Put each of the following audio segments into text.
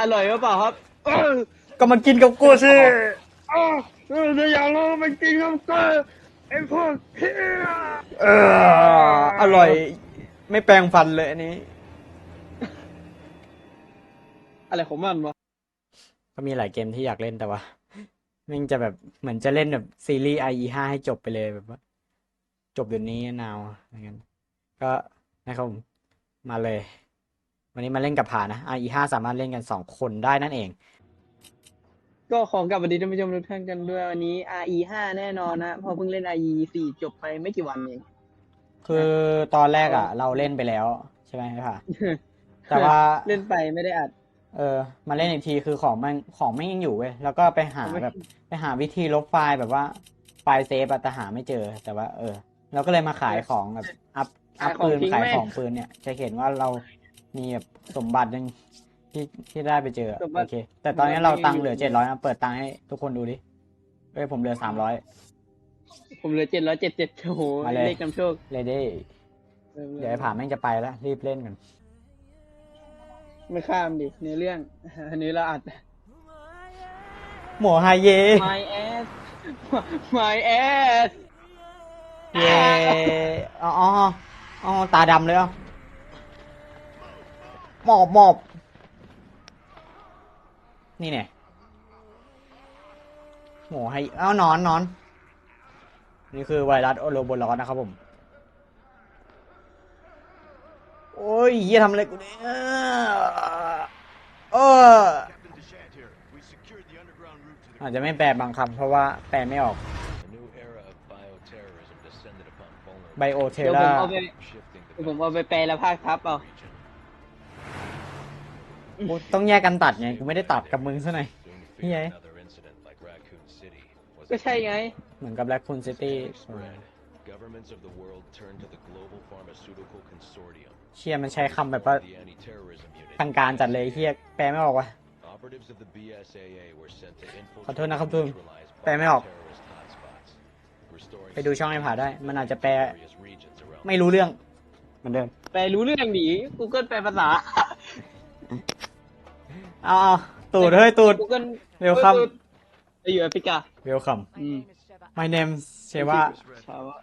อร่อยหรือเปล่าครับเออก็มากินกับกูสิเออเออถ้าอยากรู้มันจริงก็ก็ไอ้พวกเฮียเออ อร่อย ไม่แปลงฟันเลยอันนี้ อะไรของมันวะก็มีหลายเกมที่อยากเล่นแต่ว่าแมันจะแบบเหมือนจะเล่นแบบซีรีส์ IE ห้าให้จบไปเลยแบบว่า จบเดี๋ยวนี้นาวอะไรเงี้ยก็นะครับผมมาเลย วันนี้มาเล่นกับผ่านะ IE ห้าสามารถเล่นกันสองคนได้นั่นเอง ก็ของกลับวัสดีท่านผู้ชมทุกท่านกันด้วยวันนี้ RE 5แน่นอนนะเพราะเพิ่งเล่น RE 4จบไปไม่กี่วันเอง คือตอนแรกอะ เราเล่นไปแล้วใช่ไหมค่ะ แต่ว่า เล่นไปไม่ได้อัด เออ มาเล่นอีกทีคือของมันของไม่ยังอยู่เว้ย แล้วก็ไปหาแบบไปหาวิธีลบไฟล์แบบว่าไฟล์เซฟอะแต่หาไม่เจอ แต่ว่า เออ เราก็เลยมาขายของแบบอัพอัพปืนขายของปืนเนี่ย จะเห็นว่าเรา มีแบบสมบัติหนึ่งที่ที่ได้ไปเจอสมบัติ โอเค แต่ตอนนี้เราตังค์สมบัติเหลือเจ็ดร้อยนะเปิดตังค์ให้ทุกคนดูดิเอ้ยผมเหลือสามร้อย ผมเหลือเจ็ดร้อยเจ็ดเจ็ดโอ้โหมาเลย เลขนำโชคเลยดิเดี๋ยวไอ้ผ่าแม่งจะไปแล้ว รีบเล่นกันไม่ข้ามดิในเรื่อง อันนี้เราอัด หมอไฮเย my ass my ass เยอ๋ออ๋ออ๋อตาดำเลยอะ หมอบหมอบนี่เนี่ยหมูให้เอ้านอนนอน นี่คือไวรัสโอโลโบลอสนะครับผม โอ้ยเฮียทำอะไรกูเนี่ยเออ Captain Deshant here. We secured the underground route to the อาจจะไม่แปลบางคำเพราะว่าแปลไม่ออก A new era of bioterrorism descended upon vulnerable ไบโอเทเดี๋ยวผมราเอาไป shifting เดี๋ยวผมเอาไปแปลแล้วภาคทับเอา region. ต้องแยกกันตัดไง กูไม่ได้ตัดกับมึงซะหน่อย Soon to Yeah. fear another incident like Raccoon City was ก็ใช่ไง เหมือนกับแลคคูนซิตี้ spread. Governments of the world turned to the Global Pharmaceutical Consortium, เชียมันใช้คำแบบว่า the anti-terrorism unit. ทางการจัดเลยเฮียแปลไม่ออกว่ะ Operatives of the BSAA were sent to ขอโทษ infiltrate นะครับ and ทุก neutralize แปลไม่ออก bioterrorist hotspots, restoring ไปดูช่องไอ้ผาได้ มันอาจจะแปล various regions around ไม่รู้เรื่องเหมือนเดิม แปลรู้เรื่องดี Google แปลภาษา เอาเอาตูดเฮ้ยตูด Google Welcome ไปอยู่แอฟริกา welcome Mm. My name is Sheva. my name เชว่า ชาวะ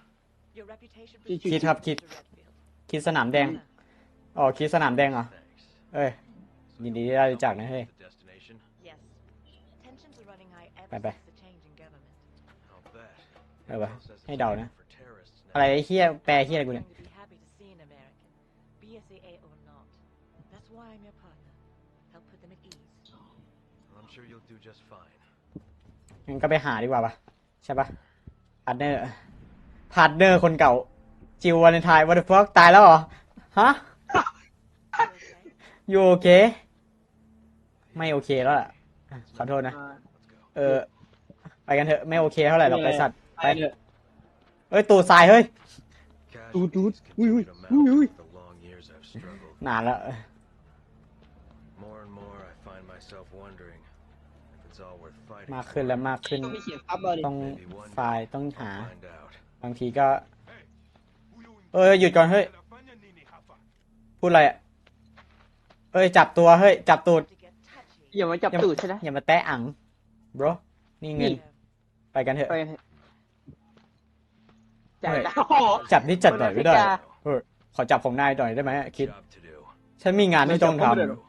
Your reputation Did you- คิดครับคิดคิดสนามแดง อ๋อ คิดสนามแดงเหรอ เอ้ย ยินดีที่ได้รู้จักนะเฮ้ย the destination. Yes. Tensions are running high ever Bye-bye. since the change in government. I'll bet. เออวะ Well, says ให้ it's เดา safe นะ for terrorists now. อะไรไอ้เฮียแปลเฮียอะไรกู I'm เนี่ย going to be happy to see an American, BSAA or not. That's why I'm your I'm sure you'll do just fine. งั้นก็ไปหาดีกว่าปะใช่ปะพาร์ทเนอร์พาร์ทเนอร์คนเก่า จิววาเลนไทน์วันเดอร์ฟอกตายแล้วเหรอ ฮะ You okay? อยู่โอเค ไม่โอเคแล้วล่ะอะขอโทษนะเออ ไปกันเถอะ ไม่โอเคเท่าไหร่หรอกไม่ไปเป็นไร สัตว์ไปเถอะ เอ้ย ตูดทรายเฮ้ย Dude, dude. Casualties Ui, ui, continue to mount ui, ui. with the long years I've struggled. นานแล้ว More มากขึ้นแล้วมากขึ้น ต้องมีเขียนซับเอาดิต้องไฟล์ต้องหา Find out. บางทีก็ เอ้ยหยุดก่อนเฮ้ย พูดอะไรอะเอ้ยจับตัวเฮ้ยจับตูด To get touchy. อย่ามาจับตูดใช่ไหมอย่ามาแตะอัง bro นี่เงินนี่ไปกันเถอะ ไปกันเถอะจ่ายเฮ้ยตังค์โอ้โห จับนี่จัดหน่อยไม่ได้คนแอฟริกาเฮ้ยขอจับผมนายหน่อยได้ไหมคิด Job to do. ฉันมีงานที่ต้องทไม่ได้หรอก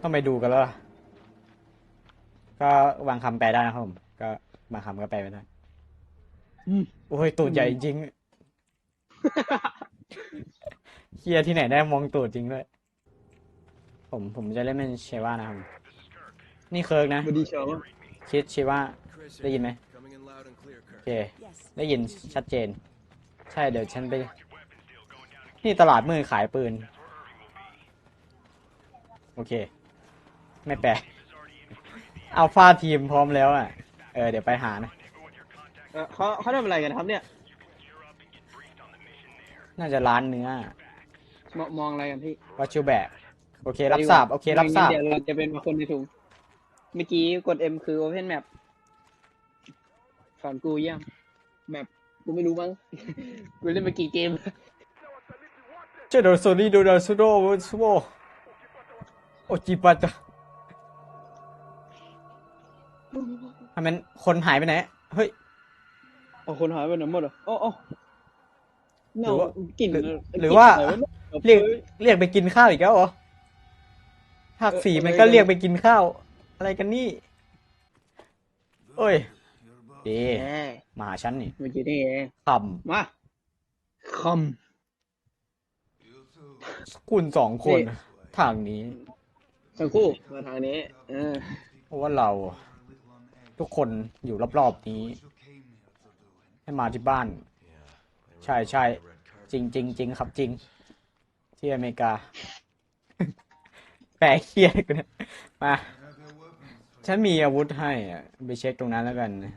ำต้องไปดูกันแล้วล่ะ ก็บางคำแปลได้นะครับผม ก็บางคำก็แปลไม่ได้อืม โอ้ยตูดใหญ่จริงเฮียที่ไหนได้มองตูดจริงด้วย ผมผมจะเล่นเป็นเชว่านะครับนี่เคิร์กนะ บดีโชว์คิดเชว่า Chris, ได้ยินไหม coming in loud and clear, โอ Kirk. เค Yes. ได้ยินชัดเจน ใช่เดี๋ยวฉันไป นี่ตลาดมือขายปืน โอเค ไม่แปล อัลฟาทีมพร้อมแล้วอะ เออเดี๋ยวไปหานะ เอ่อเขาเขาทำอะไรกันครับเนี่ยน่าจะร้านเนื้อมองมองอะไรกันพี่วัชูแบกโอเครับทราบโอเครับทราบ เดี๋ยวเราจะเป็นคนในถุงเมื่อกี้กด M คือ Open Map สอนกูยังแมปกูไม่รู้มั้ง กูเล่นมากี่เกม เจโดโซนี่โดดาซูโดซูโมโอจิปัตะ ทำไมคนหายไปไหน เฮ้ย เอาคนหายไปไหนหมดอะอ๋ออ๋อหรือว่ากลิ่นหรือหรือว่ากลิ่นอะไรวะเรียกเรียกไปกินข้าวอีกแล้วเหรอภาคสี่มันก็เรียกไปกินข้าว อะไรกันนี่โอ้ยดีแหมมาหาฉันนี่เมื่อกี้นี่เองคมาคอมำคุณสองคน นี่ ทางนี้ ทั้งคู่มาทางนี้ เออเพราะว่าเรา ทุกคนอยู่รอบๆนี้ ให้มาที่บ้าน ใช่ใช่จริงจริงจริงครับจริง ที่อเมริกา แปลเคียดกูเนี่ยมาฉันมีอาวุธให้อะไปเช็คตรงนั้นแล้วกันนะ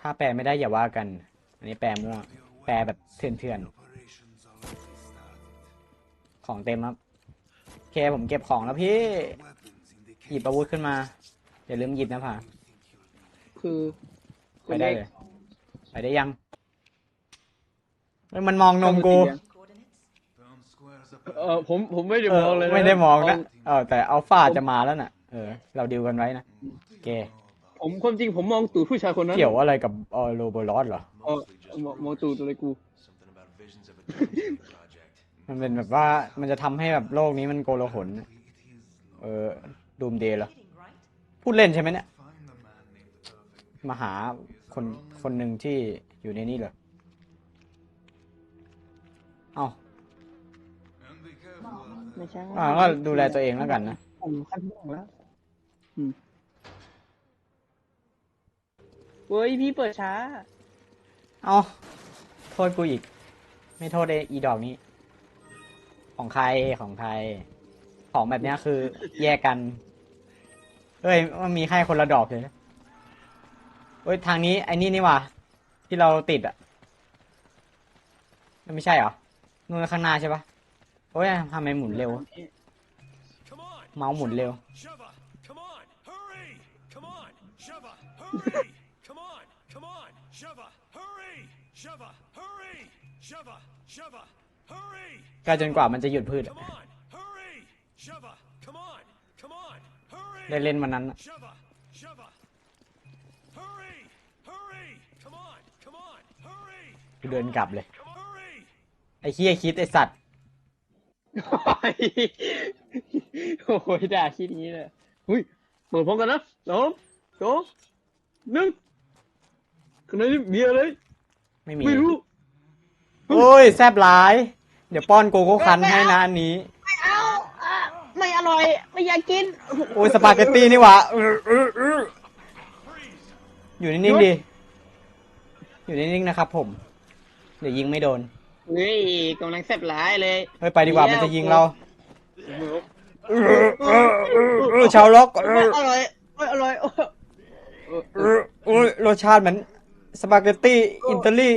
ถ้าแปลไม่ได้อย่าว่ากัน อันนี้แปลมั่วแปลแบบเถื่อนๆ ของเต็มครับโอ เคผมเก็บของแล้วพี่ หยิบอาวุธขึ้นมาอย่าลืมหยิบนะผ่าคือไปได้เลยไปได้ยังเฮ้ยมันมองนมกู เออผมผมไม่ได้เอมอองเลยนะไม่ได้มองนะเาเออแต่อัลฟาจะมาแล้วน่ะ เออ เราดีลกันไว้นะโอเคผมความจริงผมมองตูดผู้ชายคนนั้นเกี่ยวอะไรกับเออโรโบลอสเหรอเออมองมองตูดอะไรกู มันเป็นแบบว่ามันจะทำให้แบบโลกนี้มันโกลาหลน่ะเออดูมเดย์เหรอ พูดเล่นใช่ไหมเนี่ย มาหาคนคนหนึ่งที่อยู่ในนี้เหรอ เอ้าไม่ใช่อ่าก็ดูแลตัวเองแล้วกันนะ ผมขั้นบ้องแล้ว อืมเฮ้ยพี่เปิดช้า เอาโทษกูอีก ไม่โทษไอ้อีดอกนี้ ของใครของใคร ของแบบเนี้ยคือ แยกกัน เฮ้ย มันมีให้คนละดอกเลยเฮ้ย ทางนี้ไอ้นี่นี่หว่าที่เราติดอะมันไม่ใช่เหรอ นู่นข้างหน้าใช่ปะโอ้ยทำไมหมุนเร็ว Come on, เมาส์หมุนเร็ว Sheva! Come on, hurry! Come on, Sheva! Hurry! Come on, come on, Sheva! Hurry! Sheva! Hurry! Sheva! Sheva! Hurry! ก็จนกว่ามันจะหยุดพืชอะ Come on, hurry! Sheva! Come on, come on, ได้ hurry! เล่นมันนั้นอะ Sheva! Sheva! Hurry! Hurry! Come on, come on, hurry! กูเดินกลับเลย Come on, hurry! ไอ้เฮียคิดไอ้สัตว์ โอ้ยด่าคิดอย่างนี้เลยเฮ้ยเปิดพร้อมกันนะสองสองหนึ่งข้างในนี่มีอะไร ไม่มี ไม่รู้ โอ้ยแซบหลาย เดี๋ยวป้อนโกโก้คันให้นะอันนี้เอาอะไม่อร่อย ไม่อยากกิน โอ้ยสปาเกตตี้นี่หว่าอื้ออื้ออื้ออยู่นิ่งๆดิอยู่นิ่งๆนะครับผม เดี๋ยวยิงไม่โดน เฮ้ยกำลังแซ่บหลายเลยเฮ้ยไปดีกว่ามันจะยิงเราอื้ออื้ออื้ออื้อชาวล็อกอื้ออร่อยไม่อร่อยอื้ออื้อรสชาติเหมือนสปาเกตตี้อิตาลี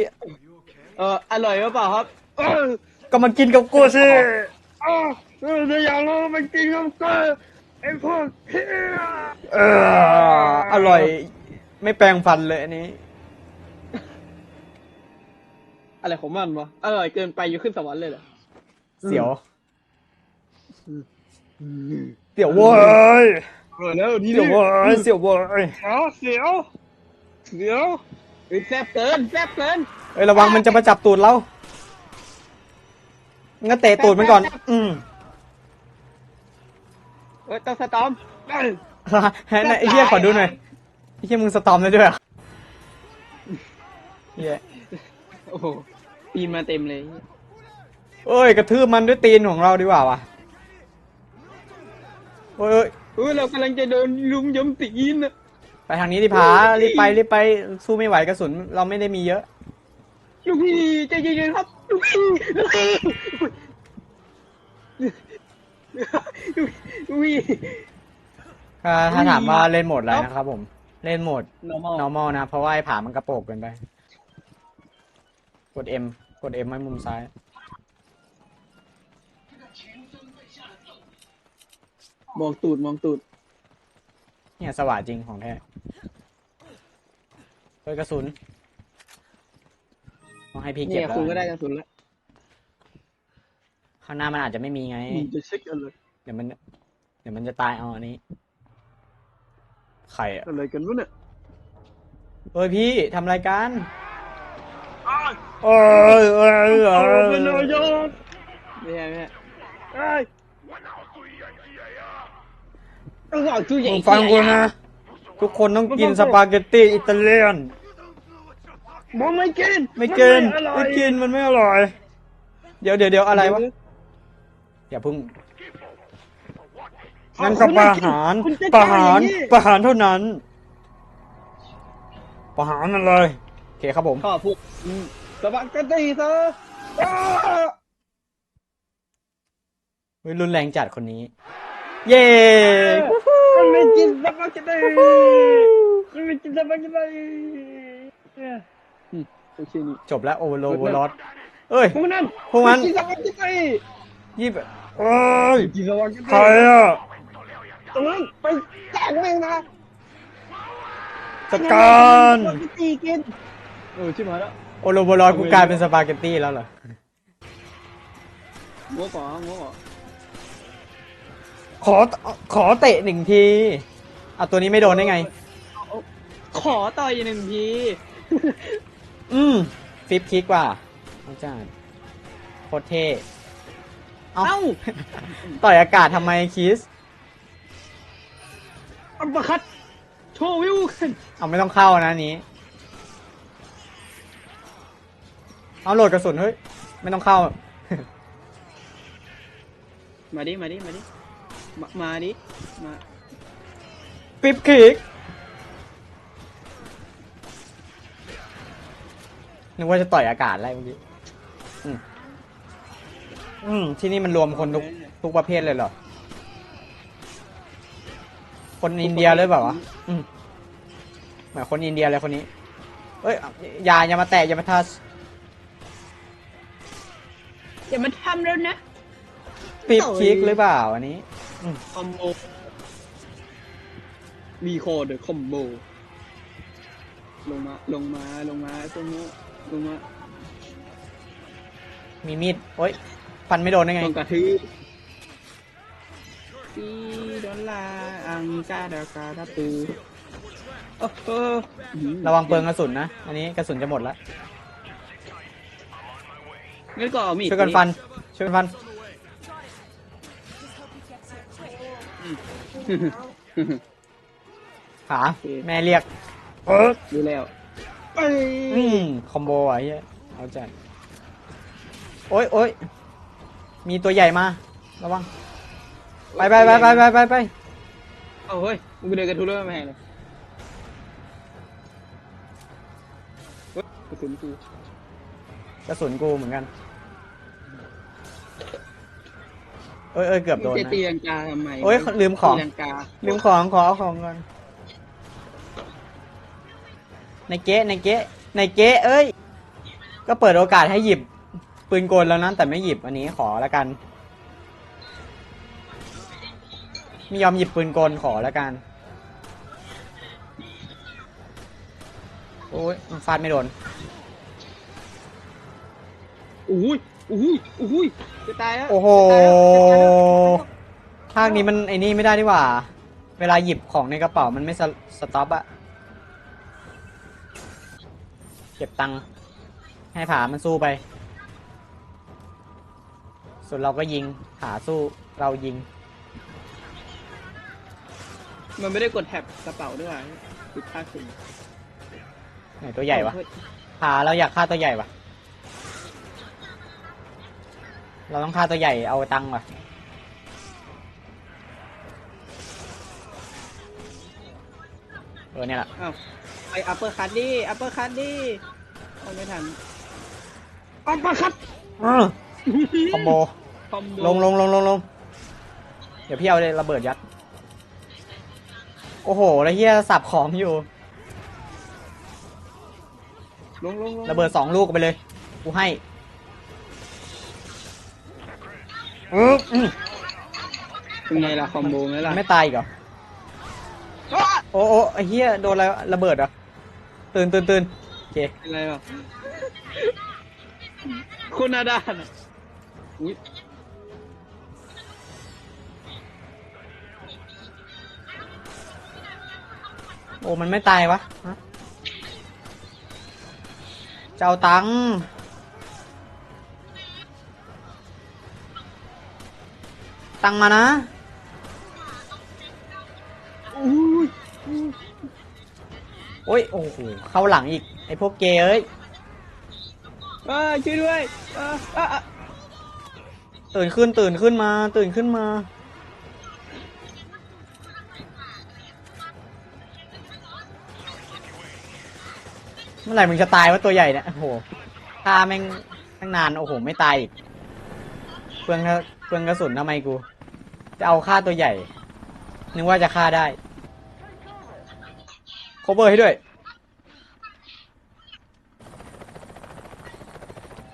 เอออร่อยหรือเปล่าครับเออก็มากินกับกูสิเออเออเดี๋ยวอยากลองมันกินกับกูไอ้พวกเฮียเออ อร่อย ไม่แปลงฟันเลยอันนี้ อะไรของมันวะอร่อยเกินไปอยู่ขึ้นสวรรค์เลยเหรอ เสียว เสียวเว้ยอร่อยแล้วนี่เสียวเว้ย เสียวเว้ย เสียวเสียวเสียว เฮ้ยแซ่บเกินแซ่บเกินเอ้ยระวังมันจะมาจับตูดเรางั้นเตะตูดมันก่อน อืมเฮ้ยต้องสตอมเอ้ยไอ้ไอ้เหี้ยขอดูหน่อยไอ้เหี้ยมึงสตอมได้ด้วยเหรอเหี้ยโอ้โหปีนมาเต็มเลยเอ้ยกระทืบมันด้วยตีนของเราดีกว่าวะเอ้ยเฮ้ยเรากำลังจะโดนลุมยมตีนนะ ไปทางนี้ดิผารีบไปรีบไปสู้ไม่ไหวกระสุน เราไม่ได้มีเยอะ ลูกพี่ใจเย็นๆครับ ลูกพี่ลูกพี่ลูกพี่ถ้าถ้าถามว่าเล่นโหมดอะไรนะครับผม เล่นโหมด normal normal นะ เพราะว่าไอ้ผามันกระโปกเกินไป กด M กด M ไว้มุมซ้าย มองตูดมองตูดเนี่ยสว่างจริงของแท้ เฮ้ยกระสุนต้องให้พี่เก็เนี่บยแล้วคุณก็ได้กระสุนแล้วข้างหน้ามันอาจจะไม่มีไงจะเช็คกันเลยเดี๋ยวมันเดี๋ยวดี๋ยวมันจะตายเอาอันนี้ใครอะอะไรกันวะเนี่ยเฮ้ยพี่ทำรายการอ้าวเอ้ยเอ้ยเอ้เอายเป็นนายกไม่ใช่ไม่ใช่เอ้ยต้องเอาตู้ใหญ่มึงฟังกูนะ ทุกคนต้องกินสปาเกตตี้อิตาเลียนบอกไม่กินไม่กินอร่อยไม่กินมันไม่อร่อย เดี๋ยวเดี๋ยวเดี๋ยวอะไรวะอย่าเพิ่งเอานั่นก็คุณประไม่กินหารคุณจะประหารจ่ายอย่างนี้ประหารเท่านั้นประหารมันเลยโอเคครับผมข้อพูดอืมสปาเกตตี้ซะอ้าเฮ้ยรุนแรงจัดคนนี้ เย้มันไม่กินสปาเกตตี้มันไม่กินสปาเกตตี้เนี่ยอืมโอเคนี่จบแล้วโอเวอร์โลดเอ้ยพวกนั้นพวกนั้นไกินสปาเกตตี้ยี่สิบเอ้ยกินสปาเกตตี้ใครอะตรงนั้นไปแจกแม่งนะจัดการสปาเกตตี้กินเออชิบหายแล้วโอโลโบรอยกูกลายเป็นสปาเกตตี้แล้วเหรองัวก่องัวก่อ ขอขอเตะหนึ่งทีเอาตัวนี้ไม่โดนได้ไง ขอต่อยหนึ่งที อืมฟิปคิกว่ะอาจารย์โคตรเท่เอ้าเอ้าต่อยอากาศทำไมคิสอัปเปอร์คัตโชว์วิวกันเอาไม่ต้องเข้านะอันนี้ เอาโหลดกระสุนเฮ้ย ไม่ต้องเข้า มาดิ มาดิ มาดิ มามาดิมาฟิปคิกนึกว่าจะต่อยอากาศอะไรเมื่อกี้อืมอืมที่นี่มันรวมคนทุกทุกประเภทเลยเหรอ คนอินเดียเลยเปล่าวะอืมเหมือนคนอินเดียเลยคนนี้ เอ้ยอย่าอย่ามาแตะอย่ามาทัชอย่ามาทำแล้วนะฟิปคิกหรือเปล่าอันนี้ คอมโบมีโคเดอร์คอมโบลงมา ลงมา ลงมาตรงนี้ลงมามีมีดโอ้ยฟันไม่โดนได้ไงลงกระทืบซีดอลลาร์อังกาดากาดาปูโอ้โหระวังเปลืองกระสุนนะ อันนี้กระสุนจะหมดแล้วงั้นก็เอามีดช่วยกันฟัน ช่วยกันฟัน ขาแม่เรียกเออดูแล้วไปอืมคอมโบอะเฮียเอาจัดโอ้ยโอ้ยมีตัวใหญ่มา ระวัง ไปไปไปไปไปไปไปเอาเฮ้ยมึงไปเดินกระทุ้แล้วไม่แพงเลยเฮ้ยกระสุนกูกระสุนกูเหมือนกัน เอ้ยเอ้ยเกือบโดนจะนะ ตีลังกาทำไมโอ้ยลืมของ ตีลังกาลืมของขอเอาของก่อนในเก๊ะในเก๊ะในเก๊ะเอ้ย ก็เปิดโอกาสให้หยิบ ปืนกลแล้วนะแต่ไม่หยิบอันนี้ขอแล้วกัน ไม่ยอมหยิบปืนกลขอแล้วกัน โอ้ยมันฟาดไม่โดน อุ้ย อุ้ยอุ้ยจะตายแล้วโอ้โหจะตายแล้วภาคนี้มันไอ้นี่ไม่ได้ดีกว่า เวลาหยิบของในกระเป๋ามันไม่สสต็อปอะเก็บตังค์ให้ผามันสู้ไป ส่วนเราก็ยิงผาสู้เรายิง มันไม่ได้กดแท็บกระเป๋าด้วยติดภาคสี่ไหนตัวใหญ่วะเฮ้ยผาเราอยากฆ่าตัวใหญ่วะ เราต้องฆ่าตัวใหญ่เอาตังค์วะเออเนี่ยแหละอ้าวไปอัปเปอร์คัตดิอัปเปอร์คัตดิเอาไม่ทันอัปเปอร์คัตอื้อคอมโบคอมโบลงลงลงลงลงเดี๋ยวพี่เอาเลยระเบิดยัด โอ้โหแล้วเฮียสับของอยู่ ลงลงลงระเบิดสองลูกไปเลย กูให้ ปึ๊ออเป็นไงล่ะคอมโบไหมล่ะไม่ตายอีกเหรอ โอ้โอ้เฮียโดนอะไระระเบิดเหรอ ตื่นตื่นตื่นโอเค เป็นไรหรอคุณอาดานโอ้มันไม่ตาย วะเจ้าตังค์ ตังค์มานะอุ้ยโอ้ย โอ้โห เข้าหลังอีก ไอพวกเกย์เอ้ยอ่าช่วยด้วยอ่าอ่าอ่าตื่นขึ้นตื่นขึ้นมา ตื่นขึ้นมา เมื่อไหร่มึงจะตายวะตัวใหญ่เนี่ยโอ้โหฆ่าแม่งตั้งนาน โอ้โห ไม่ตายอีกเปลืองกระ เปลืองกระสุนทำไมกู จะเอาฆ่าตัวใหญ่ นึกว่าจะฆ่าได้โคเวอร์ให้ด้วย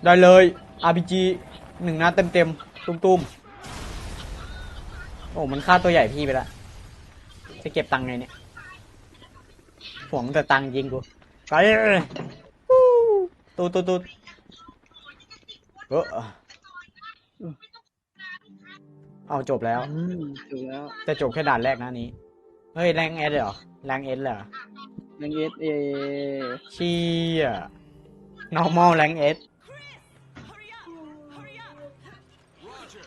ได้เลย RPG หนึ่งนัดเต็มเต็มๆ ตุ้มๆ โอ้ มันฆ่าตัวใหญ่พี่ไปละจะเก็บตังค์ไงเนี่ยห่วงแต่ตังค์จริงกูไปเลยวู้ตูดตูดตูดเออ เอาจบแล้ว อืมถูกแล้วจะจบแค่ด่านแรกนะนี้ เฮ้ยแรงเอสเหรอแรงเอสเหรอยังเอสเอเชี่ย normal แรงเอส Hurry up! Hurry up! Roger.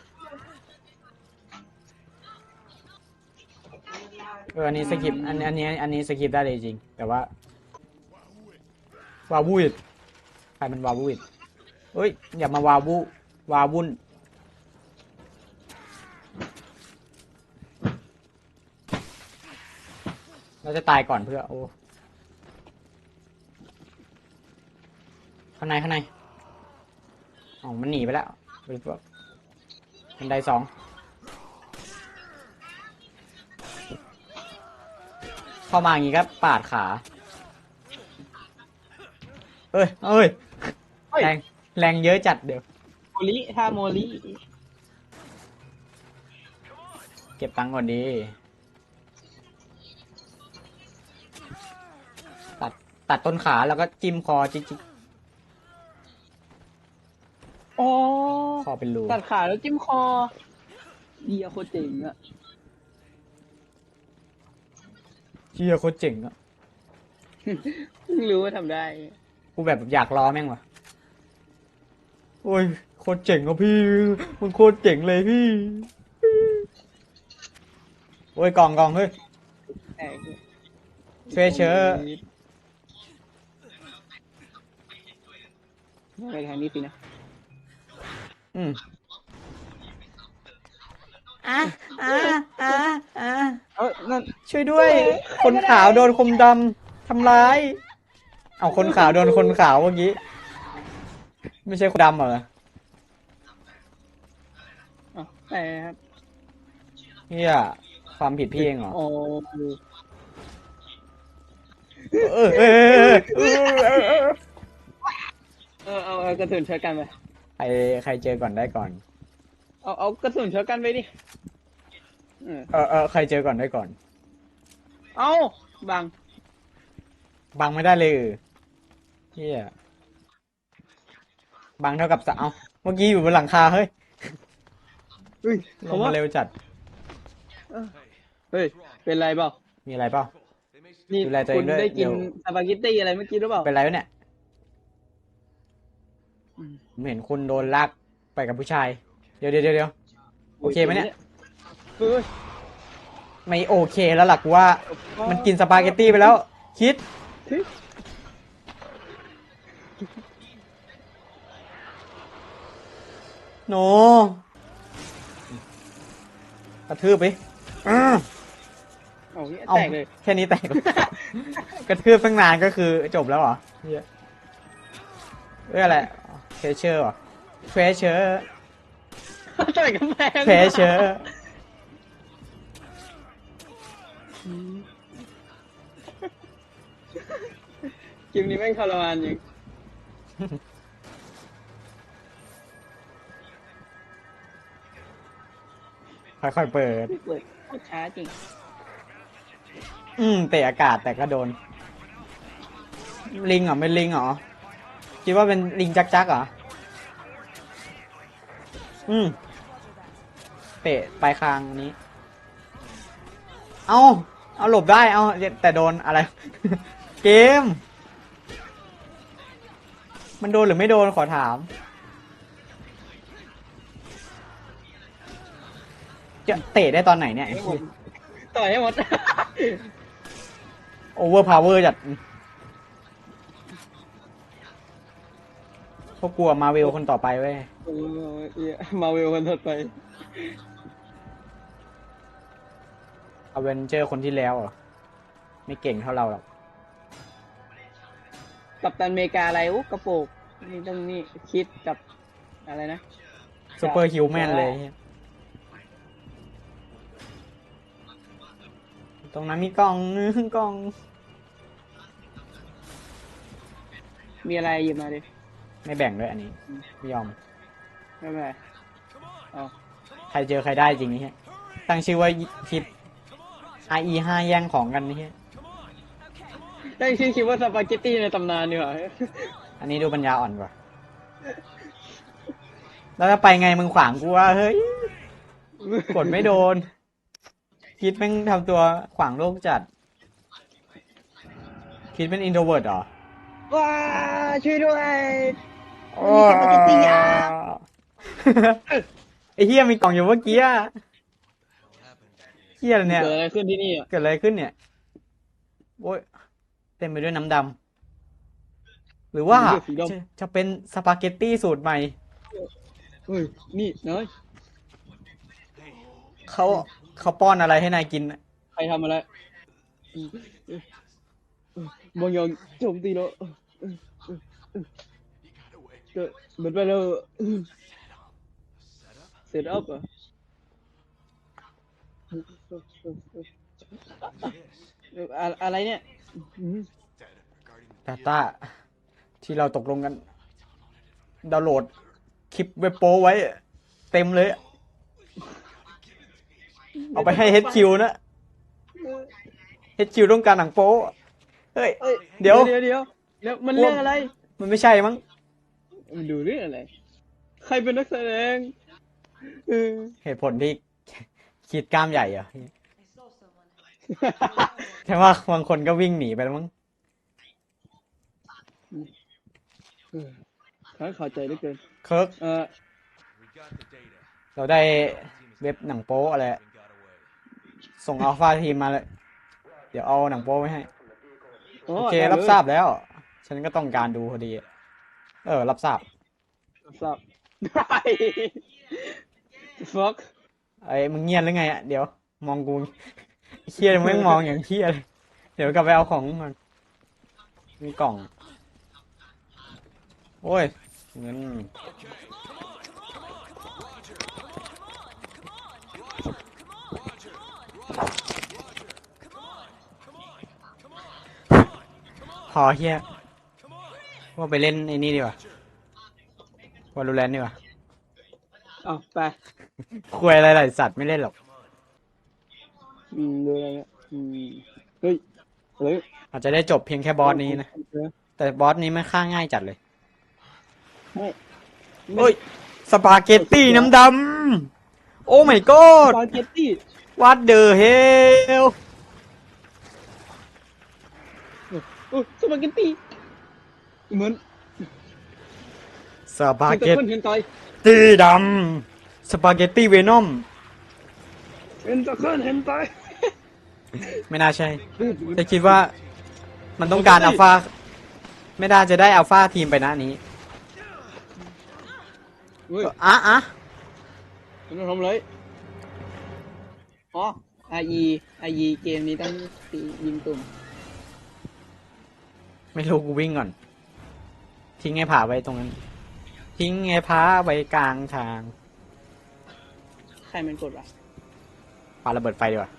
เอออันนี้สกิปอันอันนี้อันนี้สกิปได้เลยจริง แต่ว่าวาวุดใครมันวาวุดเฮ้ยอย่ามาวาวุวาวุ่น เราจะตายก่อนเพื่อ โอ้ ข้างในข้างในอ๋อมันหนีไปแล้วหรือเปล่าบันไดสองเข้ามาอย่างงี้ก็ปาดขา เอ้ย เอ้ย เฮ้ย แรง แรงเยอะจัดเดี๋ยว โมลิท่าโมลิ เก็บตังค์ก่อนดี ตัดตัดต้นขาแล้วก็จิ้มคอจิกจิกอ๋อคอเป็นรูตัดขาแล้วจิ้มคอเดียโคตรเจ๋งอะเชี่ยโคตรเจ๋งอะเพิ่งรู้ว่าทำได้ กูแบบอยากล้อแม่งว่ะโอ้ยโคตรเจ๋งอะพี่มันโคตรเจ๋งเลยพี่โอ้ยกองกองเฮ้ยแตกเชื้อเชื้อ ไปทางนี้สินะ อืมอะอะอะอะเออนั่น ช่วยด้วย คนขาวโดนคนดำทำร้าย เอาคนขาวโดนคนขาวเมื่อกี้ ไม่ใช่คนดำเหรออ๋อแต่ครับเฮียความผิดพี่เองเหรอ โอ้เออเออเออเออเออ เออเอาเอากระสุนเชือกันไป ใครใครเจอก่อนได้ก่อน เอาเอากระสุนเชือกันไปดิ เออ เออเออใครเจอก่อนได้ก่อน เอาบัง บังไม่ได้เลยเฮียบังเท่ากับสะเอาเมื่อกี้อยู่บนหลังคาเฮ้ยเฮ้ยลเขางว่ามาเร็วจัด เฮ้ย เป็นไรเปล่า มีอะไรเปล่า They may still นี่ดูแลตัวเอคุงณด้วยได้กินเดี๋ยว สปาเกตตี้อะไรเมื่อกี้หรือเปล่า เป็นไรวะเนี่ยอืม ผมเห็นคุณโดนลากไปกับผู้ชายเดี๋ยวเดี๋ยวเดี๋ยวเดี๋ยวโอเคไหมเนี่ย เฮ้ยไม่โอเคแล้วหลักว่า มันกินสปาเกตตี้ไปแล้ว คิดเฮ้ยโนกระทืบไปอื้อเอาเงี้ยเอาแตกเลยแค่นี้แตก กระทืบตั้งนานก็คือจบแล้วเหรอเหี้ยเอ้ยอะไร เทเชอร์เหรอเทเชอร์ต่อยกำแพงเทเชอร์เกมนี้แม่งทรมานจริงค่อยๆเปิดเปิดโคตรช้าจริง อืมเตะอากาศแต่ก็โดน ลิงเหรอเป็นลิงเหรอ คิดว่าเป็นลิงจักจักๆเหรอ อืม เตะปลายคางนี้ เอ้าเอาหลบได้ เอาแต่โดนอะไร เกม มันโดนหรือไม่โดนขอถามจะเตะได้ตอนไหนเนี่ยให้หมดต่อยให้หมด โอเวอร์พาวเวอร์จัด พวกกลัวมาเวลคนต่อไปเว้ย โอ้ยเหี้ยมาเวลคนถัดไปอเวนเจอร์คนที่แล้วเหรอ ไม่เก่งเท่าเราหรอก กับตันอเมริกาอะไรอุ๊กระโปรงนี่ต้องนี่คิดกับอะไรนะ ซูเปอร์ฮิวแมนเลยเหี้ยตรงนั้นมีกล่อง กล่อง มีอะไรหยิบมาดิ ไม่แบ่งด้วยอันนี้ไม่ยอม ไม่เป็นไรเอาใครเจอใครได้จริงนี่ฮะตั้งชื่อว่าคลิป IE ห้าแย่งของกันนี่ฮะได้ชื่อคิดว่าสปาเกตตี้ในตำนานดีกว่าอันนี้ดูปัญญาอ่อนกว่าแล้วถ้าไปไงมึงขวางกูว่าเฮ้ยกดไม่โดน คิดแม่งทำตัวขวางโลกจัด คิดเป็นอินโทรเวิร์ดเหรอ ว้าช่วยด้วย โอ้มีสปาเกตตี้ยา ไอ้เฮียมีกล่องอยู่เมื่อกี้อะเฮียอะไรเนี่ย เกิดอะไรขึ้นที่นี่อะเกิดอะไรขึ้นเนี่ยโอ้ยเต็มไปด้วยน้ำดำหรือว่าจะจะเป็นสปาเกตตี้สูตรใหม่ เฮ้ยนี่น้อยเขาเขาป้อนอะไรให้นายกินใครทำอะไรบางอย่างโจมตีแล้วเกิดเหมือนไปแล้วเสร็จอัพอะ อะอะไรเนี่ยอืมดาต้าที่เราตกลงกัน ดาวน์โหลดคลิปเว็บโป้ไว้ เต็มเลย เอาไปให้ HQ นะ HQ ต้องการหนังโป๊เฮ้ยอ้เดี๋ยว เดี๋ยวเดี๋ยวเดี๋ยวมันเรื่องอะไร มันไม่ใช่มั้ง มันดูเรื่องอะไร ใครเป็นนักแสดงเออเหตุผลที่ขีดกล้ามใหญ่เหรอะใช่ว่าบางคนก็วิ่งหนีไปแล้วมั้งข้าเข้าใจเหลือเกิน เคิร์กเออ We got the data. เราได้ Team is เว็บหนังโป๊อะไร and got away. ส่งอัลฟาทีมมาเลย เดี๋ยวเอาหนังโป๊ไว้ให้ โอโอเครับทราบแล้ว ฉันก็ต้องการดูพอดี เออ รับทราบรับทราบ fuck ไอ้มึงเงียบหรือไงอะเดี๋ยว มองกูเฮียมึงไม่งมองอย่างเฮียเลยเดี๋ยวกลับไปเอาของมันมีกล่อง โอ้ยเงินพอเฮีย ว่าไปเล่นไอ้นี่ดีกว่าวอลูแรนดีกว่าเอาไป คุยอะไรหลายสัตว์ไม่เล่นหรอก อืมดูอะไรเนี่ยอืมเฮ้ยเฮ้ยอาจจะได้จบเพียงแค่บอสนี้นะ แต่บอสนี้มันฆ่าง่ายจัดเลยไม่โอ้ย สปาเกตตี้น้ำดำ โอ้ my ส god ปาเกตตี้ what the hell โอ้สปาเกตตี้ เหมือนสปาเหมือนเกกับตคนเห็นตายตี้ดำสปาเกตตี้เวนอมเป็นตะเคินเห็นตายไม่น่าใช่จะคิดว่ามันต้องการอัลฟาไม่น่าจะได้อัลฟาทีมไปนะอันนี้เฮ้ยอะอะมันต้องทำอะไรอ๋อ IE IE เกมนี้ต้องตียิงตุ่มไม่รู้กูวิ่งก่อน ทิ้งไอ้ผาไว้ตรงนั้น ทิ้งไอ้ผาไว้กลางทางใครมันกดวะปาระเบิดไฟดีกว่า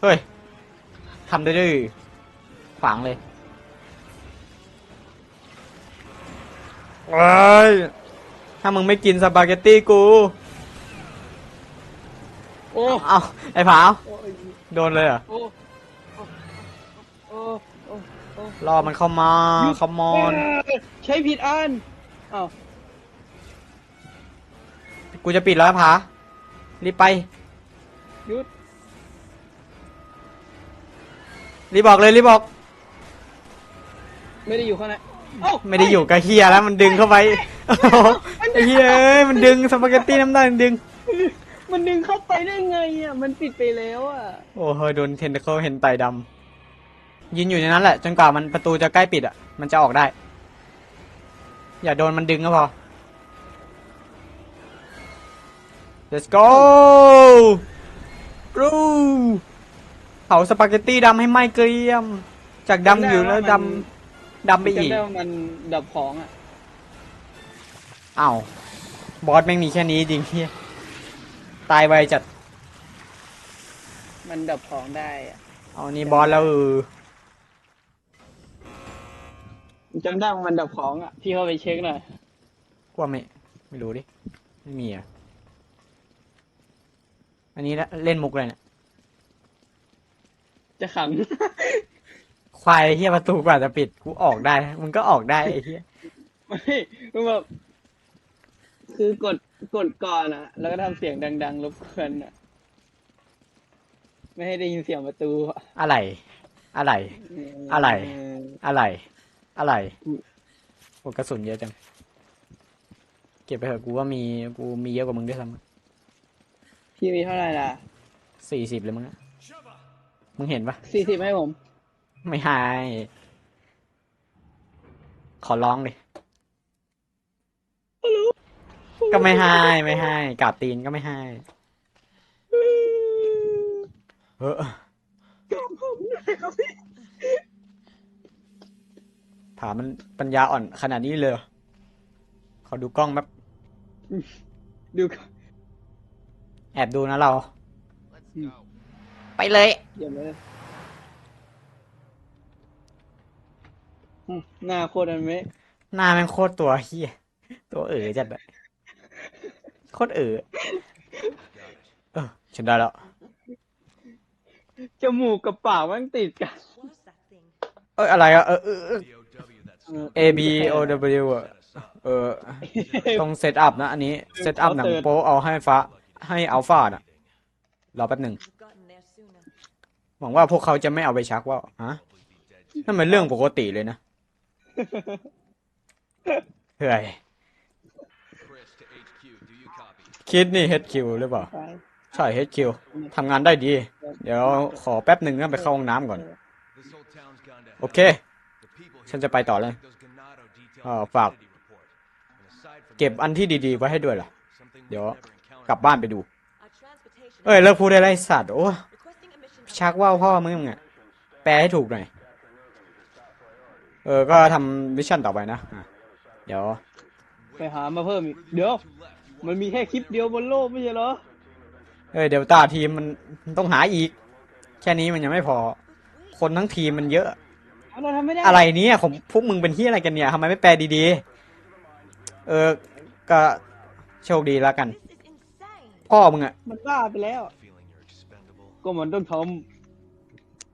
เฮ้ยทำได้ด้วยขวางเลยเอ้ยถ้ามึงไม่กินสปาเกตตี้กู โอ้ เอาไอ้ผาโอ้ยโดนเลยเหรอโอ้โอ้โอ้โอ้ รอมันเข้ามาคอมมอนใช้ผิดอันอ้าวกูจะปิดแล้วนะผารีบไป หยุดรีบบอกเลยรีบบอก ไม่ได้อยู่ข้างในเอ้ไม่ได้อยู่กับเฮียแล้วมันดึงเข้าไปโอ้เฮียเอ้มันดึงสปาเกตตี้น้ำตาลดึง มันดึงเข้าไปได้ไงอะ มันปิดไปแล้วอะ โอ้โหโดนเทนเดอร์เขาเห็นไตดำ ยืนอยู่ในนั้นแหละ จนกว่ามันประตูจะใกล้ปิดอะ มันจะออกได้ อย่าโดนมันดึงก็พอ let's go รูเผาสปาเกตตี้ดำให้ไหม้เกรียม จากดำอยู่แล้วดำดำไปอีกจำได้ว่ามันดับของอะอ้าวบอสแม่งมีแค่นี้จริงเฮียตายไวจัด มันดับของได้อะ เอานี่บอสแล้วเออ จำได้ว่ามันดับของอะ พี่เข้าไปเช็คหน่อยกว่าไม่ไม่รู้ดิ ไม่มีอะ อันนี้ละเล่นมุกเลยเนี่ย จะขังควายเฮียประตูกว่าจะปิด กูออกได้ มึงก็ออกได้ไอ้เฮียไม่คือแบบคือกดกดก่อนอะ แล้วก็ทำเสียงดัง ๆ รบกวนอะ ไม่ให้ได้ยินเสียงประตูอะอะไร อะไร อะไร อะไร อะไรโอ้กระสุนเยอะจัง เก็บไปเถอะกูว่ามีกูมีเยอะกว่ามึงด้วยซ้พี่มีเท่าไหร่ล่ะำสี่สิบเลยมึงอะ Shove มึงเห็นปะสี่สิบให้ผม ไม่ให้ขอร้องดิก็ไม่ให้ไม่ให้กราบตีนก็ไม่ให้เออ ถามมันปัญญาอ่อนขนาดนี้เลยเหรอขอดูกล้องแป๊บดูก่อนแอบดูนะเรา Let's go. ไปเลยเดี๋ยวเลยอืมหน้าโคตรอันเมะหน้าแม่งโคตรตัวเฮียตัวเอ๋อจัดเลยโคตรเอ๋อ Got it. เออฉันได้แล้ว จมูกกับปากมันติดกัน What is that thing? เอ้ยอะไรอะเออเออเออ A B O W อะเออต้องเซตอัพนะ อันนี้เซตอัพหนังโป๊เอาให้ฟ้าให้อัลฟาอะรอแป๊บหนึ่งหวังว่าพวกเขาจะไม่เอาไปชักว่าฮะนั่นมันเรื่องปกติเลยนะเฮ้ยคิดนี่ HQ หรือเปล่า ใช่ HQ ทำงานได้ดี เดี๋ยวขอแป๊บหนึ่งนะไปเข้าห้องน้ำก่อน โอเค ฉัน here จะไปต่อเลย those Ganado detailed อ่า the ฝาก vicinity report. And aside from เก็บ that, อันที่ดีๆ ไว้ให้ด้วยล่ะ something we've เดี๋ยว never encountered กลับบ้านไปดู Our transportation. เอ้ยเลิกพูดได้ไรสัตว์โอ้ Requesting emission. ชักว่าวพ่อมึงอะแปลให้ถูกหน่อย เออ ก็ทำมิชชั่นต่อไปนะอะเดี๋ยว ไปหามาเพิ่มอีก เดี๋ยว มันมีแค่คลิปเดียวบนโลกไม่ใช่เหรอ เอ้ยเดลต้าทีมมันมันต้องหาอีก แค่นี้มันยังไม่พอ คนทั้งทีมมันเยอะ เอาเราทำไม่ได้อะไรเนี้ผมพวกมึงเป็นที่อะไรกันเนี่ยทำไมไม่แปลดีๆ เออ ก็โชคดีแล้วกัน This is insane. พ่อมึงอะมันบ้าไปแล้ว feeling you're expendable. ก็มันต้องท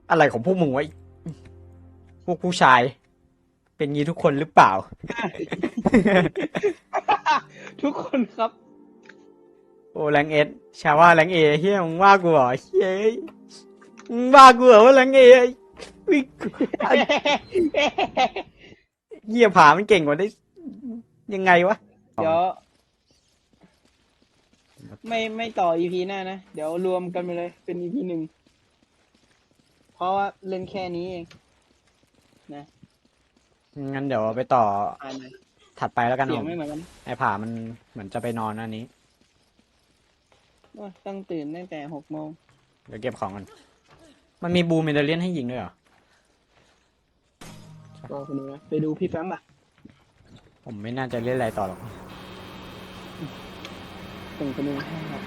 อะไรของพวกมึงไว้พวกผู้ชาย เป็นงี้ทุกคนหรือเปล่าำ ทุกคนครับ โอ้แรงเอสชาว่าแรงเอเฮียมึงว่ากูเหรอเฮ้ยมึงว่ากูเหรอว่าแรงเอ วิเฮียผามันเก่งกว่าได้ ยังไงวะ เดี๋ยว ไม่ไม่ต่อ EP หน้านะ เดี๋ยวรวมกันไปเลย เป็น EP หนึ่ง เพราะว่าเล่นแค่นี้เอง นะงั้นเดี๋ยวไปต่ออ่านหน่อยถัดไปแล้วกันเสียผงมไม่เหมือนกันไอ้ผามันเหมือนจะไปนอนอันนี้ โอ้ยต้องตื่นตั้งแต่หกโมง เดี๋ยวเก็บของกัน มันมีบูมเมดเลียนให้ยิงด้วยเหรอก็คนนึงนะไปดูพี่แฟมป่ะผมไม่น่าจะเล่นอะไรต่อหรอก ส่งคนนึงให้ครับ